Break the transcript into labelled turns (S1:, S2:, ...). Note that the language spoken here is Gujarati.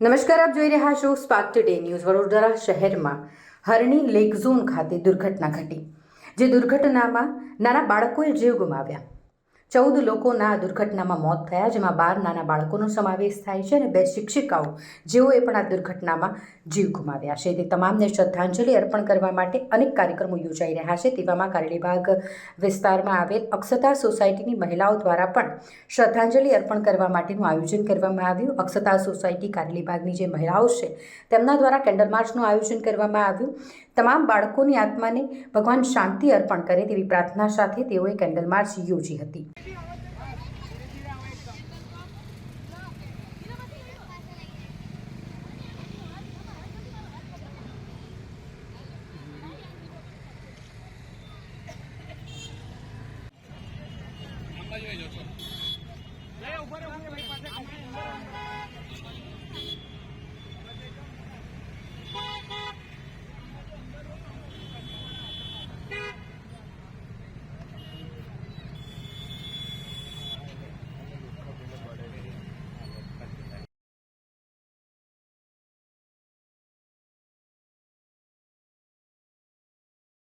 S1: નમસ્કાર, આપ જોઈ રહ્યા છો સ્પાર્ક ટુડે ન્યૂઝ વડોદરા શહેરમાં હરણી લેક ઝોન ખાતે દુર્ઘટના ઘટી, જે દુર્ઘટનામાં નાના બાળકોએ જીવ ગુમાવ્યા. ચૌદ લોકોના દુર્ઘટનામાં મોત થયા, જેમાં બાર નાના બાળકોનો સમાવેશ થાય છે અને બે શિક્ષિકાઓ, જેઓએ પણ આ દુર્ઘટનામાં જીવ ગુમાવ્યા છે. તે તમામને શ્રદ્ધાંજલિ અર્પણ કરવા માટે અનેક કાર્યક્રમો યોજાઈ રહ્યા છે. તેવામાં કારેલીબાગ વિસ્તારમાં આવેલ અક્ષતા સોસાયટીની મહિલાઓ દ્વારા પણ શ્રદ્ધાંજલિ અર્પણ કરવા માટેનું આયોજન કરવામાં આવ્યું. અક્ષતા સોસાયટી કારેલીબાગની જે મહિલાઓ છે, તેમના દ્વારા કેન્ડલ માર્ચનું આયોજન કરવામાં આવ્યું. તમામ બાળકોની આત્માને ભગવાન શાંતિ અર્પણ કરે તેવી પ્રાર્થના સાથે તેઓએ કેન્ડલ માર્ચ યોજી હતી. જોઈ જોશો ઊભા રહે ભાઈ પાસે.